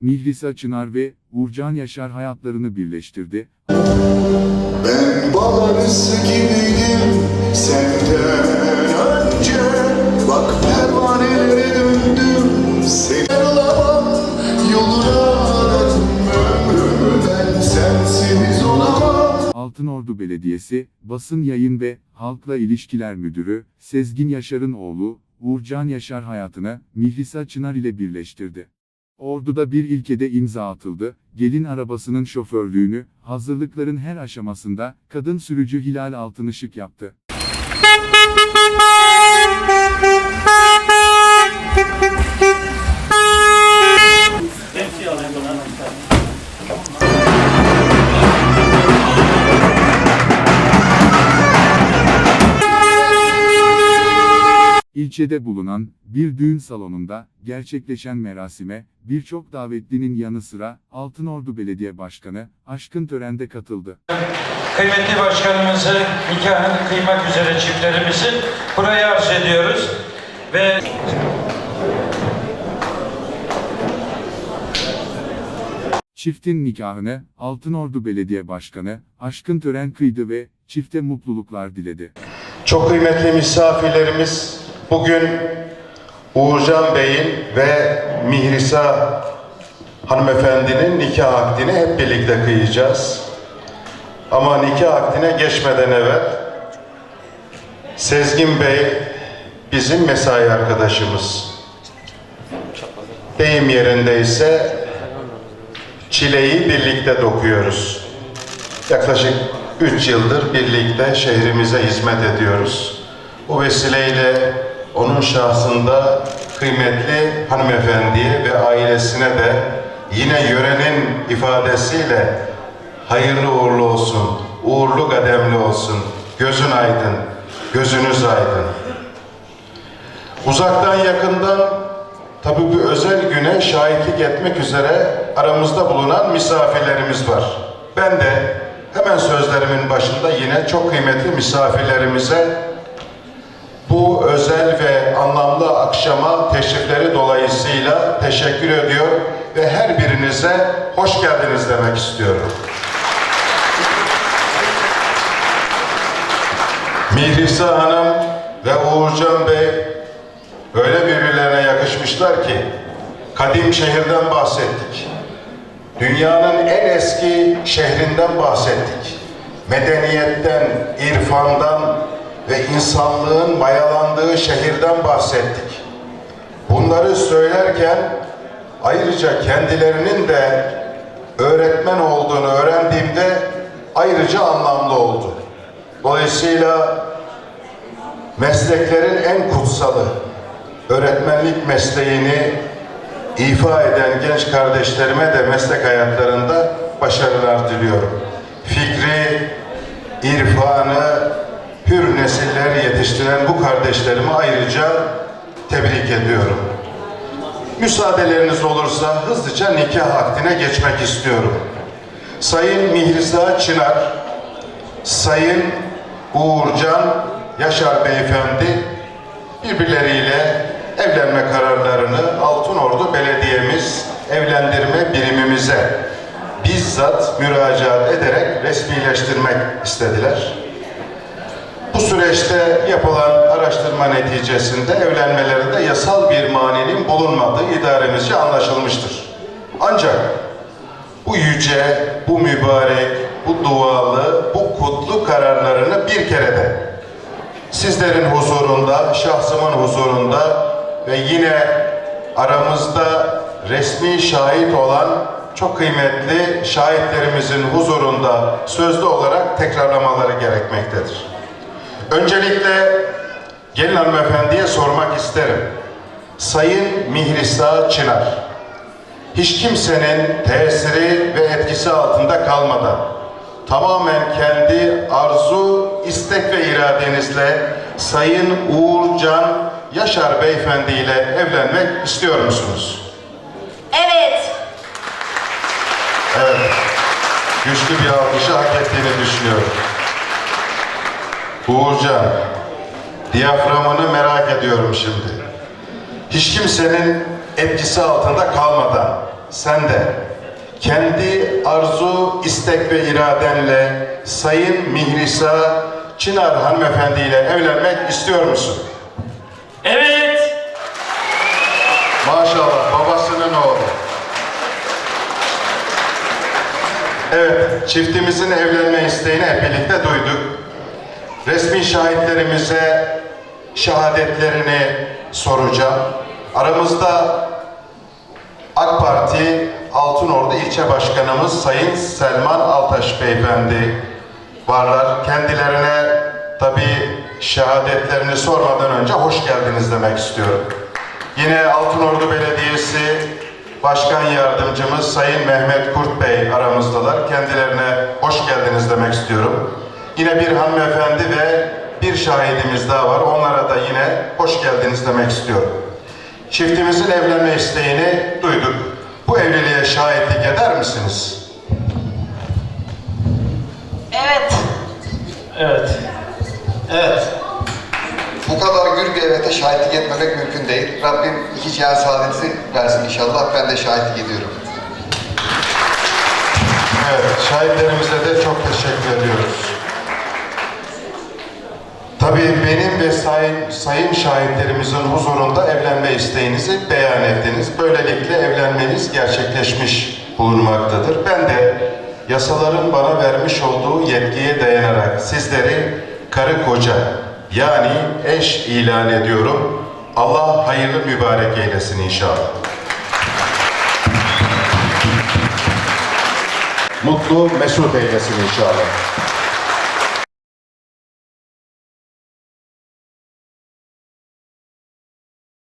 Mihrisa Çınar ve Uğurcan Yaşar hayatlarını birleştirdi. Ben bal arısı gibiydim senden önce. Bak pervanelere döndüm. Seni alamam Yoluna ben sensiz olamam. Altınordu Belediyesi, Basın Yayın ve Halkla İlişkiler Müdürü, Sezgin Yaşar'ın oğlu, Uğurcan Yaşar hayatını, Mihrisa Çınar ile birleştirdi. Ordu'da bir ilkede imza atıldı, gelin arabasının şoförlüğünü, hazırlıkların her aşamasında, kadın sürücü Hilal Altınışık yaptı. İlçede bulunan bir düğün salonunda gerçekleşen merasime birçok davetlinin yanı sıra Altınordu Belediye Başkanı Aşkın Tören'de katıldı. Kıymetli başkanımızı nikahını kıymak üzere çiftlerimizi buraya arz ediyoruz. Ve Çiftin nikahını Altınordu Belediye Başkanı Aşkın Tören kıydı ve çifte mutluluklar diledi. Çok kıymetli misafirlerimiz, bugün Uğurcan Bey'in ve Mihrisa hanımefendinin nikah akdini hep birlikte kıyacağız. Ama nikah akdine geçmeden evvel Sezgin Bey bizim mesai arkadaşımız. Deyim yerindeyse çileyi birlikte dokuyoruz. Yaklaşık 3 yıldır birlikte şehrimize hizmet ediyoruz. Bu vesileyle onun şahsında kıymetli hanımefendiye ve ailesine de yine yörenin ifadesiyle hayırlı uğurlu olsun, uğurlu kademli olsun, gözün aydın, gözünüz aydın. Uzaktan yakından tabi bu özel güne şahitlik etmek üzere aramızda bulunan misafirlerimiz var. Ben de hemen sözlerimin başında yine çok kıymetli misafirlerimize bu özel ve anlamlı akşama teşrifleri dolayısıyla teşekkür ediyor ve her birinize hoş geldiniz demek istiyorum. Mihrisa Hanım ve Uğurcan Bey öyle birbirlerine yakışmışlar ki kadim şehirden bahsettik. Dünyanın en eski şehrinden bahsettik. Medeniyetten, irfandan ve insanlığın mayalandığı şehirden bahsettik. Bunları söylerken ayrıca kendilerinin de öğretmen olduğunu öğrendiğimde ayrıca anlamlı oldu. Dolayısıyla mesleklerin en kutsalı öğretmenlik mesleğini ifa eden genç kardeşlerime de meslek hayatlarında başarılar diliyorum. Fikri, irfanı, hür nesiller yetiştiren bu kardeşlerimi ayrıca tebrik ediyorum. Müsaadeleriniz olursa hızlıca nikah akdine geçmek istiyorum. Sayın Mihrisa Çınar, Sayın Uğurcan Yaşar Beyefendi birbirleriyle evlenme kararlarını Altınordu Belediye'miz evlendirme birimimize bizzat müracaat ederek resmileştirmek istediler. Bu süreçte yapılan araştırma neticesinde evlenmelerinde yasal bir maninin bulunmadığı idaremizce anlaşılmıştır. Ancak bu yüce, bu mübarek, bu dualı, bu kutlu kararlarını bir kere de sizlerin huzurunda, şahsımın huzurunda ve yine aramızda resmi şahit olan çok kıymetli şahitlerimizin huzurunda sözlü olarak tekrarlamaları gerekmektedir. Öncelikle gelin hanımefendiye sormak isterim. Sayın Mihrisa Çınar, hiç kimsenin tesiri ve etkisi altında kalmadan tamamen kendi arzu, istek ve iradenizle Sayın Uğurcan Yaşar Beyefendi ile evlenmek istiyor musunuz? Evet. Evet. Güçlü bir alkışı hak ettiğini düşünüyorum. Uğurcan, diyaframını merak ediyorum şimdi. Hiç kimsenin etkisi altında kalmadan sende. Kendi arzu, istek ve iradenle Sayın Mihrisa Çınar hanımefendi ile evlenmek istiyor musun? Evet. Maşallah babasının oğlu. Evet, çiftimizin evlenme isteğini hep birlikte duyduk. Resmi şahitlerimize şehadetlerini soracağım. Aramızda AK Parti Altınordu İlçe Başkanımız Sayın Selman Altaş Beyefendi varlar. Kendilerine tabii şehadetlerini sormadan önce hoş geldiniz demek istiyorum. Yine Altınordu Belediyesi Başkan Yardımcımız Sayın Mehmet Kurt Bey aramızdalar. Kendilerine hoş geldiniz demek istiyorum. Yine bir hanımefendi ve bir şahidimiz daha var. Onlara da yine hoş geldiniz demek istiyorum. Çiftimizin evlenme isteğini duyduk. Bu evliliğe şahitlik eder misiniz? Evet. Evet. Evet. Bu kadar gür bir evete şahitlik etmemek mümkün değil. Rabbim iki cihan saadeti versin inşallah. Ben de şahitlik ediyorum. Evet, şahitlerimize de çok teşekkür ediyoruz. Ve sayın, sayın şahitlerimizin huzurunda evlenme isteğinizi beyan ettiniz. Böylelikle evlenmeniz gerçekleşmiş bulunmaktadır. Ben de yasaların bana vermiş olduğu yetkiye dayanarak sizleri karı koca yani eş ilan ediyorum. Allah hayırlı mübarek eylesin inşallah. Mutlu mesut eylesin inşallah.